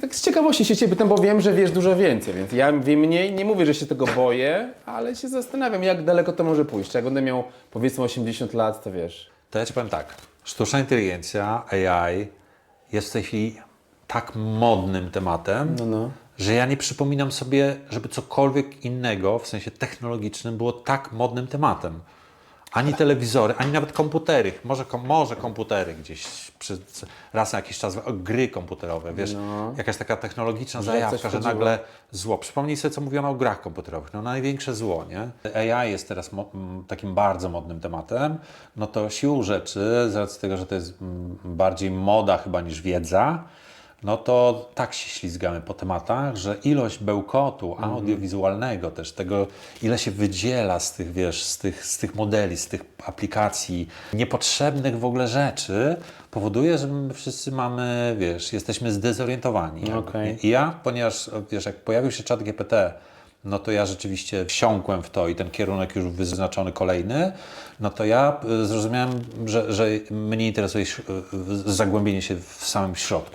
Tak z ciekawości się ciebie pytam, bo wiem, że wiesz dużo więcej, więc ja wiem mniej, nie mówię, że się tego boję, ale się zastanawiam, jak daleko to może pójść. Jak będę miał powiedzmy 80 lat, to wiesz. To ja Ci powiem tak. Sztuczna inteligencja, AI jest w tej chwili tak modnym tematem, No, no. że ja nie przypominam sobie, żeby cokolwiek innego, w sensie technologicznym, było tak modnym tematem. Ani telewizory, ani nawet komputery. Może, kom, może komputery gdzieś przy, raz na jakiś czas, gry komputerowe, wiesz, jakaś taka technologiczna No. Że zajawka, że nagle zło. Przypomnij sobie, co mówiono o grach komputerowych. No największe zło, nie? AI jest teraz takim bardzo modnym tematem. No to siłą rzeczy, z racji tego, że to jest bardziej moda chyba niż wiedza, no to tak się ślizgamy po tematach, że ilość bełkotu Mhm. audiowizualnego, też tego, ile się wydziela z tych, wiesz, z tych, z tych modeli, z tych aplikacji, niepotrzebnych w ogóle rzeczy, powoduje, że my wszyscy mamy, wiesz, jesteśmy zdezorientowani. nie? I ja, ponieważ, wiesz, jak pojawił się czat GPT, no to ja rzeczywiście wsiąkłem w to i ten kierunek już wyznaczony kolejny, no to ja y, zrozumiałem, że, że mnie interesuje y, y, zagłębienie się w samym środku.